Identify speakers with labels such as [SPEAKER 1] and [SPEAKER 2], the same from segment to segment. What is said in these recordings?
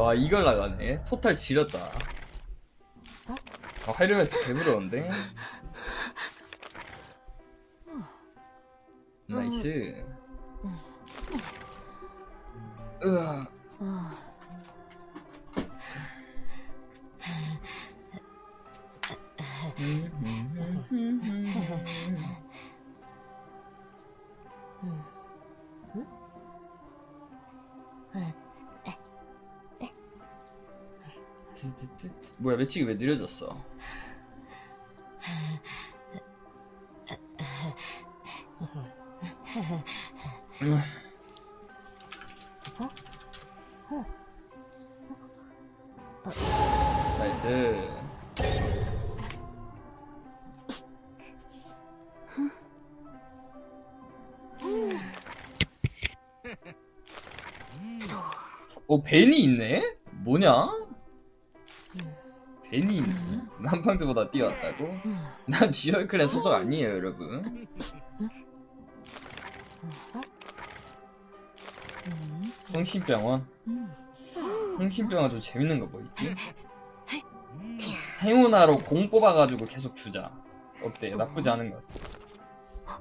[SPEAKER 1] 와 이걸 나가네. 포탈 지렸다. 아 하이르메스 개부러운데? 나이스. 으아 매치기 왜 느려졌어 나이스 오 벤이 있네? 뭐냐? 남팡드보다 뛰어왔다고? 난 듀얼클랜 소속 아니에요 여러분. 성심병원? 성심병원 좀 재밌는 거 뭐 있지? 행운아로 공 뽑아가지고 계속 주자. 어때? 나쁘지 않은 것 같아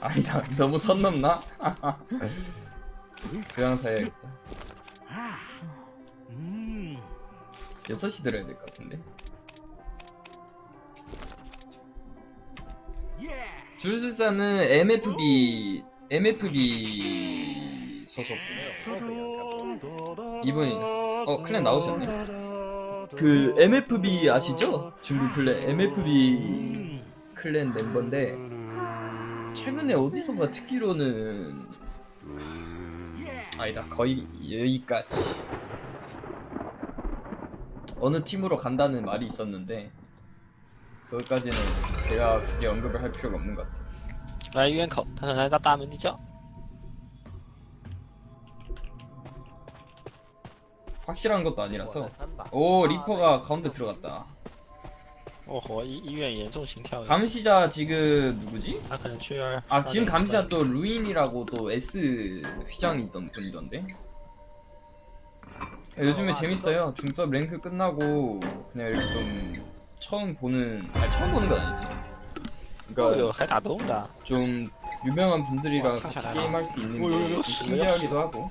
[SPEAKER 1] 아니다 너무 선 넘나? 조향사야겠다 6시 들어야 될 것 같은데? 주술사는 MFB MFB 소속이에요. 이분이 어 클랜 나오셨네. 그 MFB 아시죠? 중국 클랜 MFB 클랜 멤버인데 최근에 어디선가 듣기로는 아니다 거의 여기까지 어느 팀으로 간다는 말이 있었는데 그것까지는 제가 굳이 언급을 할 필요가 없는 것 같아요
[SPEAKER 2] 来医院口，他说来到大门地窖。
[SPEAKER 1] 확실한 것도 아니라서 오 리퍼가 가운데 들어갔다
[SPEAKER 2] 哦吼，医医院严重心跳。
[SPEAKER 1] 감시자 지금 누구지?
[SPEAKER 2] 他可能去二。
[SPEAKER 1] 아 지금 감시자 또 루인이라고 또 S 휘장이 있던 분이던데 요즘에 재밌어요 중섭 랭크 끝나고 그냥 이렇게 좀 처음 보는 아니 처음 보는 건 아니지
[SPEAKER 2] 哦
[SPEAKER 1] 그러니까
[SPEAKER 2] 哟，还打动的。
[SPEAKER 1] 좀 유명한 분들이랑
[SPEAKER 2] 와,
[SPEAKER 1] 같이
[SPEAKER 2] 깜짝이야.
[SPEAKER 1] 게임할 수 있는
[SPEAKER 2] 오, 요, 요,
[SPEAKER 1] 게
[SPEAKER 2] 요,
[SPEAKER 1] 신기하기도 하고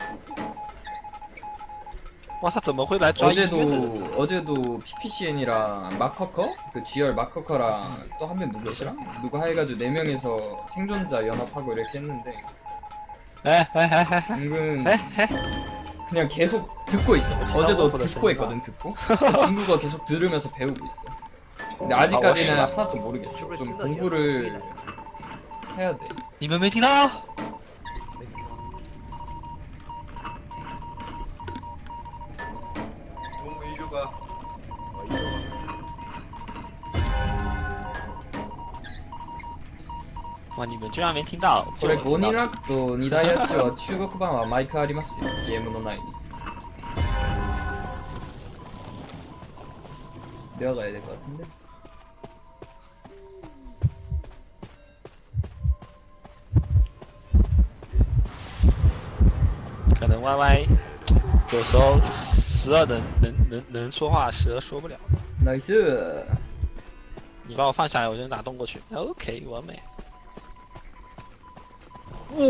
[SPEAKER 2] 哇，他怎么会来抓医院的人？
[SPEAKER 1] 어제도 어제도 PPCN이랑 마커커 그 GR 마커커랑 또 한 명 누구였더라? 누구 해가지고 네 명에서 생존자 연합하고 이렇게 했는데
[SPEAKER 2] 哎哎哎哎哎
[SPEAKER 1] 은근
[SPEAKER 2] 哎哎！
[SPEAKER 1] 그냥 계속 듣고 있어. 어제도 듣고 했거든 듣고 중국어 계속 들으면서 배우고 있어. 근데 아직까지는
[SPEAKER 2] 아,
[SPEAKER 1] 하나도 모르겠어. 좀 공부를 해야 돼.
[SPEAKER 2] 你们没听到？ 哇，你们居然没听到！
[SPEAKER 1] これ
[SPEAKER 2] 就我听到
[SPEAKER 1] 5人ランクと2大やつは中国版はマイクありますよ。ゲームの内に。내가 가야 될 것 같은데.
[SPEAKER 2] 可能 YY 有时候时而能能能能说话，时而说不了。
[SPEAKER 1] 나이스.
[SPEAKER 2] 你把我放下来，我就打动过去。OK，完美。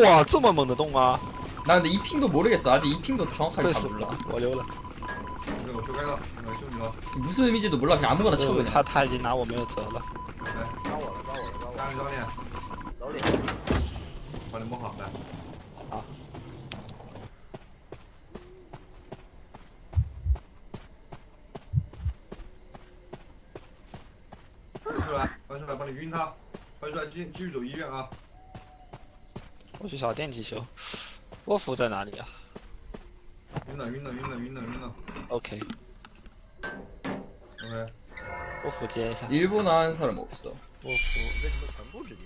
[SPEAKER 2] 哇，这么猛的动吗？
[SPEAKER 1] 나 근데 이 핑도 모르겠어. 아직 이 핑도 정확하게
[SPEAKER 2] 会
[SPEAKER 1] 다
[SPEAKER 2] 死
[SPEAKER 1] 몰라.
[SPEAKER 2] 了，我溜了。
[SPEAKER 3] 这个我修改了，我修你了。
[SPEAKER 1] 무슨 의미인지도 몰라. 그냥 아무거나 쳐
[SPEAKER 2] 呃
[SPEAKER 1] 그냥.
[SPEAKER 2] 他他已经拿我没有辙了。
[SPEAKER 3] 来，
[SPEAKER 4] 抓我了，抓我了，抓我了！
[SPEAKER 3] 加上教练，
[SPEAKER 4] 老脸，
[SPEAKER 3] 把你摸好来。
[SPEAKER 2] 好。
[SPEAKER 3] 翻出来，翻出来，帮你晕他，翻出来，继继续走医院啊。
[SPEAKER 2] 我去找电梯修。沃夫在哪里啊
[SPEAKER 3] 晕了，晕了，晕了，晕了，晕了。
[SPEAKER 2] ？OK，
[SPEAKER 3] OK，
[SPEAKER 2] 沃夫接一下。
[SPEAKER 1] 일본어 하는 사람 없어.
[SPEAKER 2] 沃夫。
[SPEAKER 4] 为什么全部指定？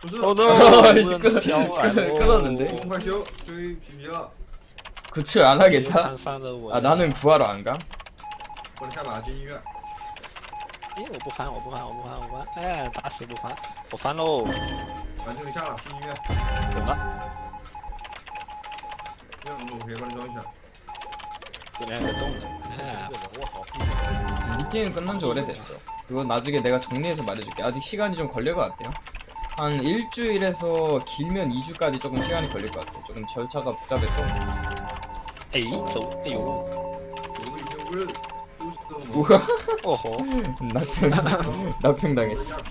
[SPEAKER 3] 不是，
[SPEAKER 2] Oh
[SPEAKER 3] 我
[SPEAKER 2] no！
[SPEAKER 1] 씨, 끊-
[SPEAKER 2] 飘来了
[SPEAKER 1] 끊- 끊었는데?
[SPEAKER 3] 们快修，追皮皮了，
[SPEAKER 1] 구출 안 하겠다.
[SPEAKER 2] 看伤的我。
[SPEAKER 1] 아 나는 구하러 안 가?
[SPEAKER 3] 帮你下马进医院。
[SPEAKER 2] 哎，我不翻，我不翻，我不翻，我不翻，哎，打死不翻，我翻喽，
[SPEAKER 3] 反正你下了，进医院。
[SPEAKER 2] 懂了，
[SPEAKER 3] 这种路可以帮你装一下。
[SPEAKER 2] 这边有个洞的，哎
[SPEAKER 4] 这，个人物好屁。
[SPEAKER 1] 미팅은 끝난 지 오래됐어. 그거 나중에 내가 정리해서 말해줄게. 아직 시간이 좀 걸릴 것 같아요. 한 일주일에서 길면 2주까지 조금 시간이 걸릴 것 같아. 조금 절차가 복잡해서.
[SPEAKER 2] 哎，走，哎呦，
[SPEAKER 3] 我已经不是都是这种
[SPEAKER 1] 뭐야?
[SPEAKER 2] 哦吼，
[SPEAKER 1] 납평, 납평당했어.
[SPEAKER 3] 下皮。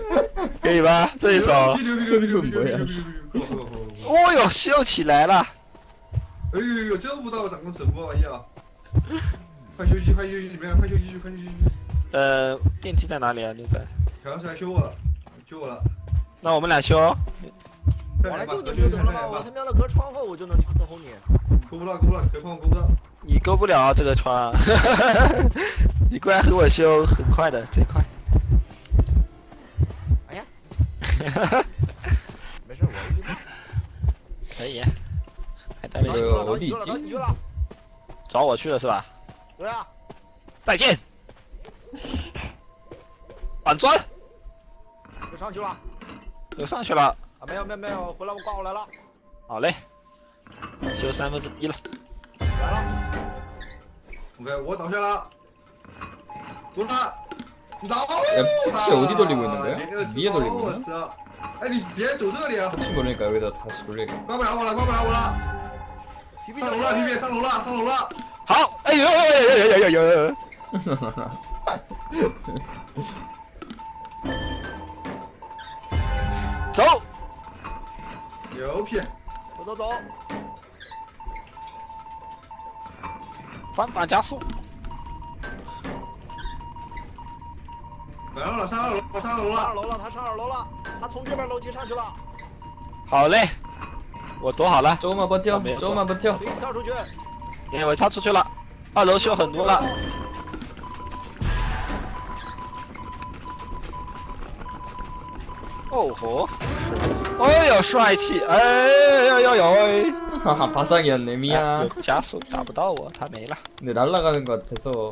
[SPEAKER 2] 可以吧？这一手，哦哟，秀起来了。
[SPEAKER 3] 哎呦呦，这舞蹈长得什么玩意儿？快休息，快休息，你们快休息，快休息。
[SPEAKER 2] 呃，电梯在哪里啊？牛仔？
[SPEAKER 3] 小杨是来救我了，救我了。
[SPEAKER 2] 那我们俩修。
[SPEAKER 4] 我来救你不就得了吗？我他喵的隔窗户我就能等候你。
[SPEAKER 3] 够不到，够不到，别碰我，够不到。
[SPEAKER 2] 你够不了这个窗，你过来和我修，很快的，贼快。
[SPEAKER 4] 没事，我。
[SPEAKER 2] 可以，还带了
[SPEAKER 1] 这
[SPEAKER 2] 一
[SPEAKER 1] 个我理解
[SPEAKER 4] 你去了，
[SPEAKER 2] 找我去了是吧？
[SPEAKER 4] 对啊，
[SPEAKER 2] 再见。板砖
[SPEAKER 4] 就上去了。
[SPEAKER 2] 又上去了，
[SPEAKER 4] 啊，没有没有没有，回来我挂过来了，
[SPEAKER 2] 好嘞，修三分之一了。
[SPEAKER 4] 来了。
[SPEAKER 3] OK，我倒下了。滚蛋！倒！
[SPEAKER 1] 혹시 어디 돌리고 있는 거야? 위에 돌리고 있나?
[SPEAKER 3] 我操！哎，你别走这里啊！
[SPEAKER 1] 혹시 모르니까 여기다 다시 돌릴게.
[SPEAKER 3] 关不了我了，关不了我了！
[SPEAKER 4] 皮皮
[SPEAKER 3] 上楼了，皮皮上楼了，上楼了！
[SPEAKER 2] 好，哎呦呦呦呦呦呦！走，
[SPEAKER 3] 牛皮！
[SPEAKER 4] 走走走，
[SPEAKER 2] 翻板加速。
[SPEAKER 3] 来了，上二楼，上二楼了。
[SPEAKER 4] 二楼了，他上二楼了，他从这边楼梯上去了。
[SPEAKER 2] 好嘞，我躲好了。
[SPEAKER 1] 周末不跳，周末
[SPEAKER 4] 不跳。跳出去。
[SPEAKER 2] 哎、为，我跳出去了，二楼修很多了。哦吼！哎呦，帅气！哎呦呦呦！
[SPEAKER 1] 哈哈，爬上人
[SPEAKER 2] 了
[SPEAKER 1] 咪啊！
[SPEAKER 2] 加速打不到我，他没了。
[SPEAKER 1] 你的那个人个？是我，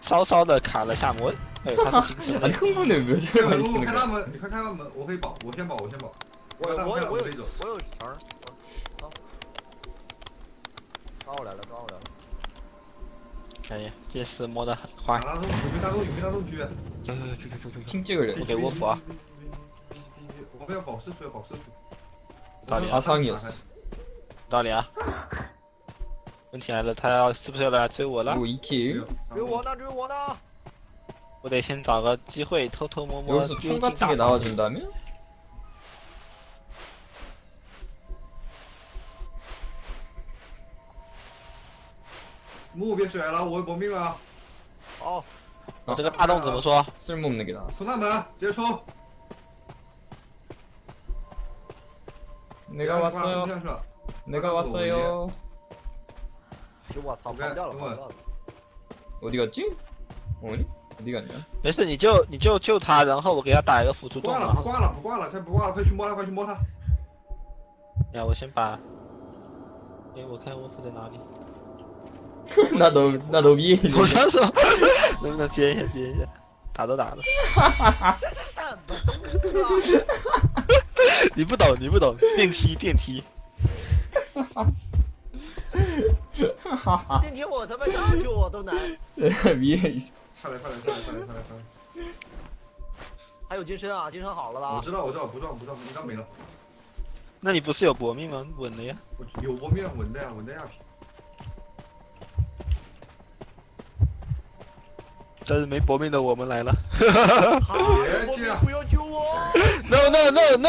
[SPEAKER 2] 稍稍的卡了下门。哎他是金色，
[SPEAKER 1] 坑不
[SPEAKER 2] 能
[SPEAKER 1] 过，这个。你
[SPEAKER 3] 开大门，你快开大门，我可以保，我先保，我先保。我
[SPEAKER 4] 有我有我有我有钱儿。好，抓我来了，抓我来了。
[SPEAKER 2] 哎呀，这次摸的很快。
[SPEAKER 3] 有没？有没
[SPEAKER 2] 狙？
[SPEAKER 1] 听这个人，
[SPEAKER 2] 我给我斧啊。
[SPEAKER 3] 我们要保射区，保射区。
[SPEAKER 2] 大理
[SPEAKER 1] 啊，
[SPEAKER 2] 上。理啊。问题来了，他要是不是要来追我了？
[SPEAKER 1] 我一。
[SPEAKER 4] 追我呢，追我呢。
[SPEAKER 2] 我得先找个机会偷偷摸摸
[SPEAKER 1] 여기서
[SPEAKER 2] 溜
[SPEAKER 1] 총
[SPEAKER 2] 进
[SPEAKER 1] 같은
[SPEAKER 2] 大
[SPEAKER 1] 게
[SPEAKER 2] 堂。
[SPEAKER 1] 나와준다면?
[SPEAKER 3] 木别甩了，我搏命啊！
[SPEAKER 4] 好，
[SPEAKER 2] 我这个大洞怎么说？
[SPEAKER 1] 쓸모없는 게 나왔어.
[SPEAKER 3] 冲大门，直接冲！
[SPEAKER 1] 내가 왔어요.
[SPEAKER 3] 冲下去了
[SPEAKER 1] 내가 왔어요.
[SPEAKER 4] 就我操，跑掉了，跑掉了。
[SPEAKER 1] 어디 갔지? 어디? 어
[SPEAKER 2] 没事你就你就救他然后我给他打一个辅助
[SPEAKER 3] 断了不挂了不挂了先不挂了快去摸他快去摸他。
[SPEAKER 2] 呀我先把哎我看我夫在哪里。
[SPEAKER 1] 那都那都逼。
[SPEAKER 2] 我想说能不能接一下接一下。打都打了。
[SPEAKER 4] 这是什么
[SPEAKER 2] 你不懂你不懂。电梯电梯。
[SPEAKER 4] 哈哈哈。哈电梯我他妈上去救我都难。
[SPEAKER 3] 快来快来快来快来快来！
[SPEAKER 4] 还有金身啊，金身好了啦。
[SPEAKER 3] 我知道我知道，不撞不撞，一刀没了。
[SPEAKER 2] 那你不是有搏命吗？稳的呀。
[SPEAKER 3] 我有搏命，稳的呀，稳的呀。
[SPEAKER 2] 但是没搏命的我们来了，
[SPEAKER 4] 别这样，不要救我
[SPEAKER 2] ！No No No No，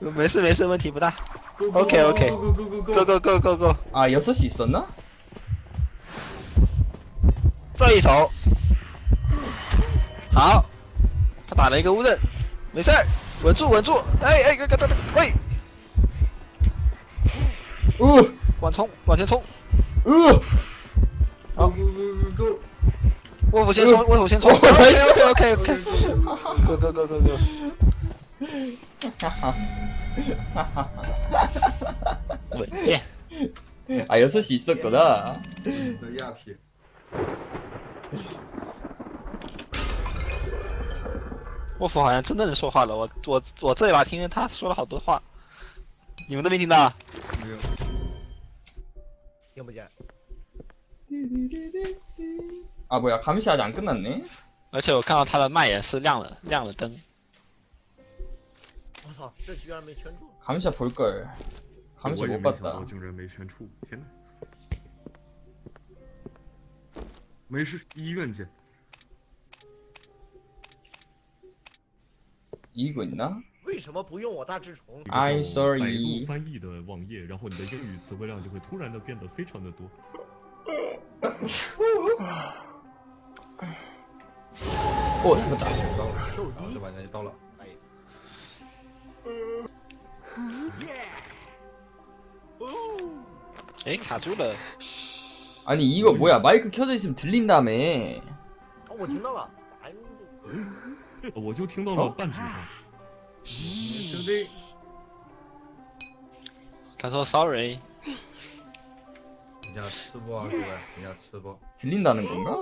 [SPEAKER 2] 没事没事，问题不大。OK OK，Go
[SPEAKER 3] Go Go Go
[SPEAKER 2] Go Go，
[SPEAKER 1] 啊，又是牺牲了。
[SPEAKER 2] 这一手。好，他打了一个雾刃，没事，稳住稳住，哎哎，哥哥，喂，
[SPEAKER 1] 呜，
[SPEAKER 2] 往冲往前冲，
[SPEAKER 3] 呜，好，
[SPEAKER 2] 我我先冲，我我先冲，
[SPEAKER 1] 哎
[SPEAKER 2] 呀，ok ok，滚蛋，哥哥哥，
[SPEAKER 1] 哈哈，哎呀，是喜事，
[SPEAKER 3] 滚蛋啊。
[SPEAKER 2] 卧虎好像真的能说话了，我我我这一把听见他说了好多话，你们都没听到？
[SPEAKER 3] 没有。
[SPEAKER 4] 听不见。
[SPEAKER 1] 아 뭐야 감시 아직 안 끝났네
[SPEAKER 2] 而且我看到他的麦也是亮了亮了灯，
[SPEAKER 4] 我操，这居然没圈住！
[SPEAKER 1] 감시 볼걸 감시
[SPEAKER 5] 我也
[SPEAKER 1] 못
[SPEAKER 5] 没想到
[SPEAKER 1] 봤다
[SPEAKER 5] 竟然没圈出，天哪！没事，医院见。
[SPEAKER 1] 이기고 있나?
[SPEAKER 4] 为什么不用我大智虫？
[SPEAKER 1] I'm
[SPEAKER 5] 百
[SPEAKER 1] sorry
[SPEAKER 5] 度翻译的网页，然后你的英语词汇量就会突然的变得非常的多。
[SPEAKER 1] 오 잡았다
[SPEAKER 3] 到了，啊这玩意就到了。
[SPEAKER 2] 哎卡住了，
[SPEAKER 1] 아니 이거 뭐야 마이크 켜져 있으면 들린다며
[SPEAKER 4] 哦，我听到了。 哎，
[SPEAKER 5] 呃我就听到了半句话。
[SPEAKER 3] 兄弟，
[SPEAKER 2] 他说 sorry，
[SPEAKER 3] 人家吃不啊，各位，人家吃不。
[SPEAKER 1] 들린다는 건가?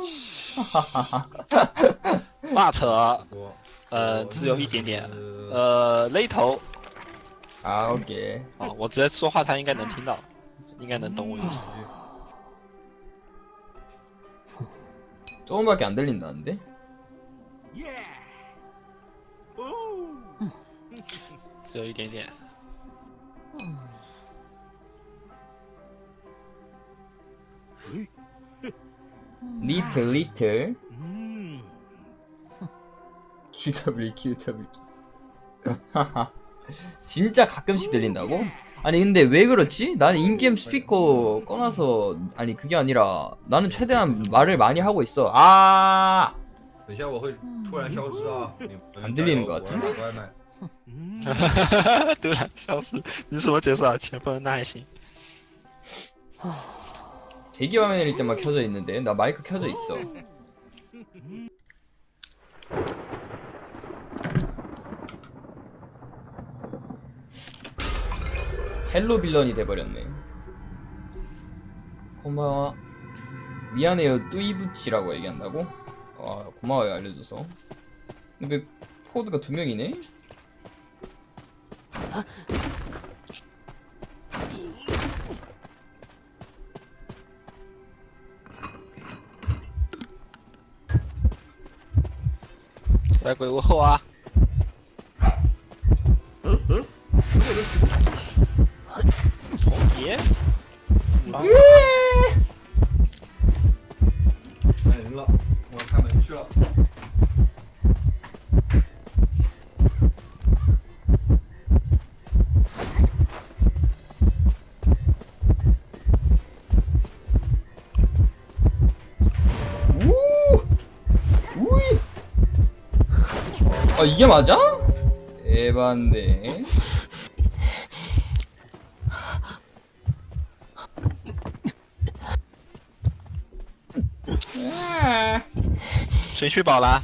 [SPEAKER 2] but
[SPEAKER 3] 不。
[SPEAKER 2] 呃只有一点点，
[SPEAKER 3] 呃，
[SPEAKER 2] 呃勒头
[SPEAKER 1] 아 오케이
[SPEAKER 2] 啊，我直接说话他应该能听到，应该能懂我意思。
[SPEAKER 1] 조금밖에 안 들린다는데?
[SPEAKER 2] 只有一点点。
[SPEAKER 1] 리틀 리틀 QW QW 하하 진짜 가끔씩 들린다고? 아니 근데 왜 그렇지? 나는 인게임 스피커 꺼놔서 아니 그게 아니라 나는 최대한 말을 많이 하고 있어 아
[SPEAKER 3] 等一下我会突然消失啊！
[SPEAKER 1] 很들리는것같은데
[SPEAKER 3] 外卖。
[SPEAKER 2] 突然消失，你什么角色啊？前锋那还行。
[SPEAKER 1] 대기 화면일 때만 켜져 있는데 나 마이크 켜져 있어 헬로 빌런이 돼버렸네 고마워 미안해요 뚜이부치라고 얘기한다고? 와 고마워요 알려줘서 근데 왜 포드가 두 명이네?
[SPEAKER 2] 来鬼屋后啊！
[SPEAKER 1] 우! 우이! 아 이게 맞아? 에반데 아,
[SPEAKER 2] 谁去宝了？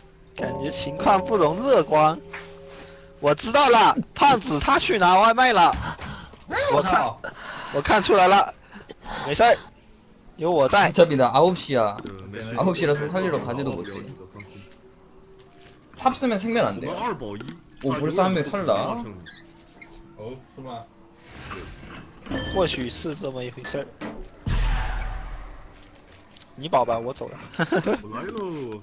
[SPEAKER 2] 感觉情况不容乐观。我知道了，胖子他去拿外卖了，
[SPEAKER 3] 我操！
[SPEAKER 2] 我看出来了，没事儿，有我在。
[SPEAKER 1] 어차피 나 9시야
[SPEAKER 5] 呃，没事。
[SPEAKER 1] 아홉 시라서 살리러 가지도
[SPEAKER 5] 我
[SPEAKER 1] 못해
[SPEAKER 5] 了解的放心
[SPEAKER 1] 삽 쓰면 생면
[SPEAKER 5] 我
[SPEAKER 1] 안
[SPEAKER 5] 们
[SPEAKER 1] 돼.
[SPEAKER 5] 二保一。
[SPEAKER 1] 오,
[SPEAKER 5] 他
[SPEAKER 1] 벌써
[SPEAKER 5] 永远
[SPEAKER 1] 한명
[SPEAKER 5] 自己
[SPEAKER 1] 털다.
[SPEAKER 5] 大胜
[SPEAKER 3] 哦，是吗？
[SPEAKER 2] 或许是这么一回事儿。你保吧，我走了。
[SPEAKER 5] 我来喽。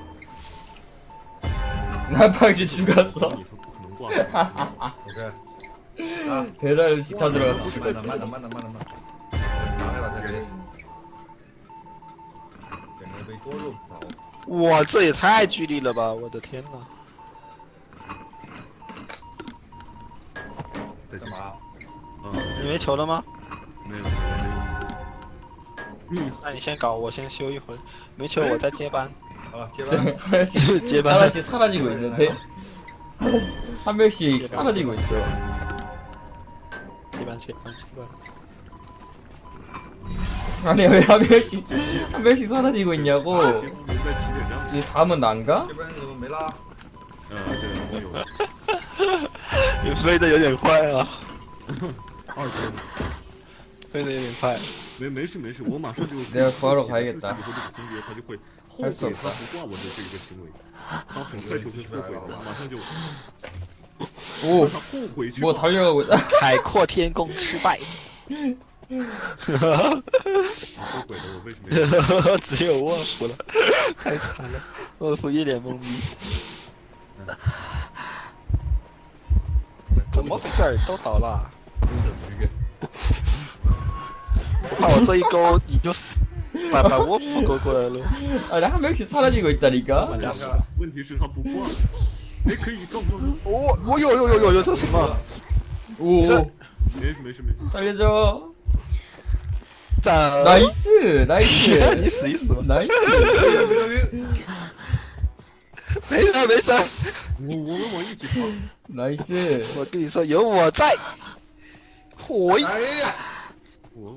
[SPEAKER 1] 난방지 죽었어
[SPEAKER 5] 你说不可能挂。
[SPEAKER 3] OK。啊，
[SPEAKER 1] 배달 음식 찾으러 가서
[SPEAKER 3] 慢
[SPEAKER 1] 죽었다
[SPEAKER 3] 点，慢点，慢点，慢点，慢点。拿来吧，这里。点了杯锅肉煲。
[SPEAKER 2] 哇，这也太距离了吧！我的天呐！
[SPEAKER 5] 再见。
[SPEAKER 3] 干嘛？
[SPEAKER 5] 啊，
[SPEAKER 2] 你没球了吗？
[SPEAKER 5] 没有，没有。嗯，
[SPEAKER 2] 那你先搞，我先休一会儿。没球，我再接班。
[SPEAKER 3] 好了，接班。
[SPEAKER 1] 하나씩
[SPEAKER 2] 제발.
[SPEAKER 1] 하나씩 사라지고 있는데 한 명씩 사라지고 있어
[SPEAKER 2] 接班，接班，接班。
[SPEAKER 1] 아니 왜 한 명씩 한 명씩 사라지고 있냐고
[SPEAKER 5] 节目留在起点上。
[SPEAKER 1] 이 다음은 난가?
[SPEAKER 3] 这边怎么没拉？
[SPEAKER 5] 呃，这没有。
[SPEAKER 2] 你飞的有点快啊，
[SPEAKER 5] 二分。
[SPEAKER 2] 飞得有点快。
[SPEAKER 5] 没没事没事，我马上就。他们 follow 拍的，他就会 后悔他不挂我的这个行为，他很快就会后悔了，马上就。
[SPEAKER 1] 哦，我他又
[SPEAKER 2] 海阔天空失败。
[SPEAKER 5] 你后悔了，我为什么？
[SPEAKER 2] 只有沃夫了，太惨了，沃夫一脸懵逼。怎么回事？都倒了。 我怕我这一勾你就死，把把沃夫勾过来了。
[SPEAKER 1] 아니 한 명씩 사라지고 있다니까
[SPEAKER 5] 问题是他不挂。哎，可以撞撞撞。
[SPEAKER 2] 我我有有有有有这什么？
[SPEAKER 1] 오
[SPEAKER 5] 没事没事没事。
[SPEAKER 1] 살려줘
[SPEAKER 2] 赞！
[SPEAKER 1] 나이스
[SPEAKER 2] 你
[SPEAKER 1] 나이스
[SPEAKER 2] 死一死吧。
[SPEAKER 1] 나이스
[SPEAKER 3] 别别别！
[SPEAKER 2] 没事没事，
[SPEAKER 5] 我我们往一起跑。
[SPEAKER 1] 나이스
[SPEAKER 2] 我跟你说有我在。火一
[SPEAKER 3] 哎呀，
[SPEAKER 5] 我，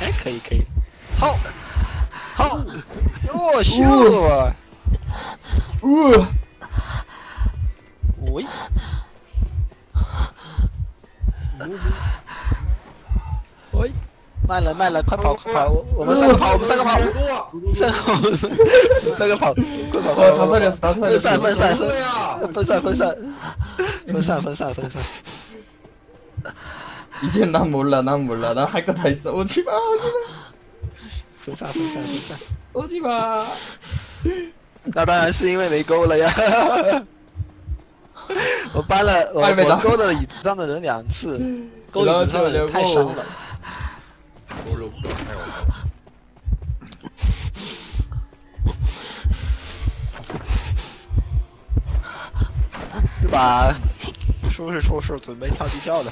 [SPEAKER 2] 哎，可以可以，好，好，哟秀，
[SPEAKER 1] 呜，
[SPEAKER 2] 喂，喂，慢了慢了，快跑快跑，我我们三个跑，我们三个跑，三个跑，三个跑，快跑
[SPEAKER 1] 快跑，
[SPEAKER 2] 分散
[SPEAKER 1] 分散
[SPEAKER 2] 分散
[SPEAKER 3] 分散
[SPEAKER 2] 分散分散分散分散分散。
[SPEAKER 1] 이젠 난 몰라, 난 몰라. 난 할 거 다 있어. 오지 마, 오지 마,
[SPEAKER 2] 分散分散分散，
[SPEAKER 1] 오지 마.
[SPEAKER 2] 那当然是因为没勾了呀。我搬了，我
[SPEAKER 1] 哎没打
[SPEAKER 2] 我勾了椅子上的人两次，勾椅子上的人太伤了。
[SPEAKER 3] 狗肉不太有头。
[SPEAKER 2] 是吧？说是说是准备跳地窖的，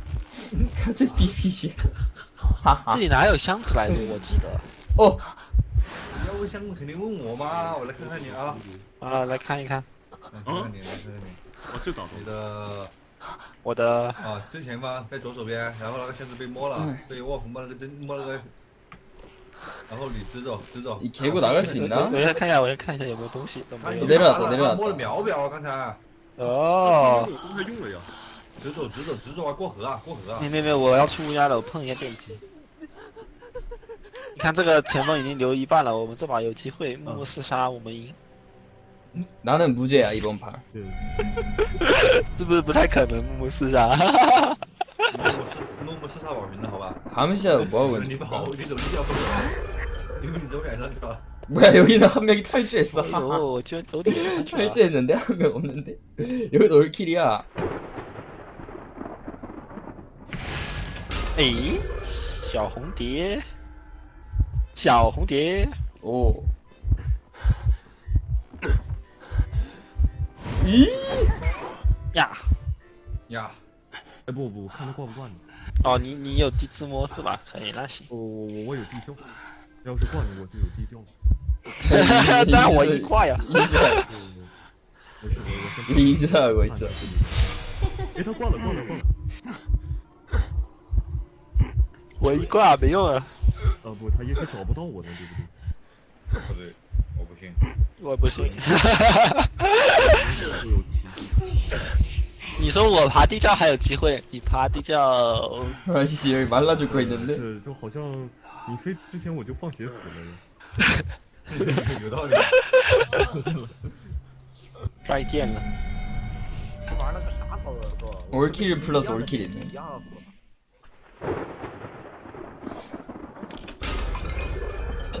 [SPEAKER 1] 看
[SPEAKER 2] 这
[SPEAKER 1] BP 鞋，这
[SPEAKER 2] 里哪有箱子来着？我记得。
[SPEAKER 1] 哦，你
[SPEAKER 3] 要问箱子肯定问我嘛，我来看看你啊。
[SPEAKER 2] 啊，来看一看。
[SPEAKER 3] 来看看你，来看看你。
[SPEAKER 5] 我
[SPEAKER 3] 最
[SPEAKER 5] 早
[SPEAKER 3] 的。
[SPEAKER 2] 我的。
[SPEAKER 3] 啊，正前方在左手边，然后那个箱子被摸了，被沃夫摸了个针，摸了个。然后你直走，直走。
[SPEAKER 1] 你开过哪
[SPEAKER 2] 个
[SPEAKER 1] 行呢？
[SPEAKER 2] 我要看一下，我先看一下有没有东西。
[SPEAKER 1] 你那边，你那边。
[SPEAKER 3] 摸了秒表啊，刚才。
[SPEAKER 2] 哦。
[SPEAKER 5] 刚才用了呀。
[SPEAKER 3] 直走直走直走啊，过河啊，过河啊
[SPEAKER 2] 没！没没，我要出乌鸦了，我碰一下电梯。你看这个前锋已经留一半了，我们这把有机会默默厮杀，我们赢，
[SPEAKER 1] 나는 무죄야 이번 판.
[SPEAKER 5] 对，
[SPEAKER 2] 是不是不太可能默默厮杀？
[SPEAKER 3] 弄不是弄不是杀网云的好吧？
[SPEAKER 1] 감시야 뭐하고
[SPEAKER 3] 你
[SPEAKER 1] 있는
[SPEAKER 3] 跑，
[SPEAKER 1] 거야?
[SPEAKER 3] 你怎么掉分了？因为你怎么赶上去了？
[SPEAKER 1] 뭐야 여기는 한 명이 탈주했어.
[SPEAKER 2] 哎呦，我居然头顶上去了。
[SPEAKER 1] 탈주했는데 한 명 없는데. 여기도 올킬이야.
[SPEAKER 2] 诶小红蝶小红蝶。
[SPEAKER 1] 哦。咦
[SPEAKER 2] 呀。
[SPEAKER 3] 呀。
[SPEAKER 5] 哎不不看他惯不惯你。
[SPEAKER 2] 哦你你有地自摸是吧？可以那行。
[SPEAKER 5] 我我我有地窖要是惯了我就有地窖
[SPEAKER 2] 了但我一块呀
[SPEAKER 5] 没事我我
[SPEAKER 1] 是第
[SPEAKER 5] 一
[SPEAKER 1] 次我
[SPEAKER 5] 一次别他挂了挂了挂了。
[SPEAKER 2] 我一挂没用啊。
[SPEAKER 5] 哦、不，他应该找不到我的，对不对？
[SPEAKER 3] 不对，我不信。
[SPEAKER 2] 我不信。你说我爬地窖还有机会，你爬地窖，
[SPEAKER 1] 哎呀，完了就亏了。
[SPEAKER 5] 是，就好像你飞之前我就放血死了。
[SPEAKER 3] 有道理。
[SPEAKER 2] 再见了。
[SPEAKER 4] 玩了个啥操作？
[SPEAKER 1] 我是 K 是 Plus，我是 K 零。一样死。네.
[SPEAKER 4] 一样死。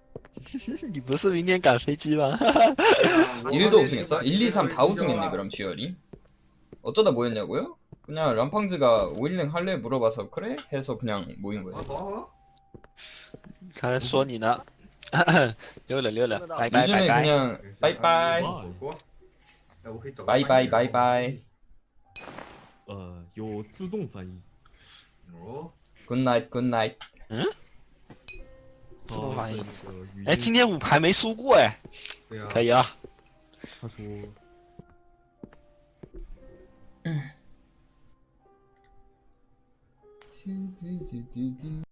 [SPEAKER 2] 你不是明天赶飞机吗？
[SPEAKER 1] 1도 우승했어? 1, 2, 3 다 우승했네 그럼 지열이. 어쩌다 모였냐고요? 그냥 람팡즈가 510 할래 물어봐서 그래? 해서 그냥 모인
[SPEAKER 3] 啊
[SPEAKER 1] 거예요.
[SPEAKER 3] 好好好，
[SPEAKER 2] 他在说你呢。溜了溜了，拜拜拜
[SPEAKER 1] 요즘에
[SPEAKER 2] 拜。
[SPEAKER 1] 그냥 빠이빠이
[SPEAKER 3] 火锅。哎，我可以找个
[SPEAKER 1] 빠이빠이
[SPEAKER 3] 翻译
[SPEAKER 1] 빠이빠이
[SPEAKER 5] 呃，有自动翻译。
[SPEAKER 3] 哦，
[SPEAKER 1] 굿나잇 굿나잇
[SPEAKER 2] 自 哎今天五排没输过哎。可以啊。
[SPEAKER 5] 他说嗯。滴滴滴滴滴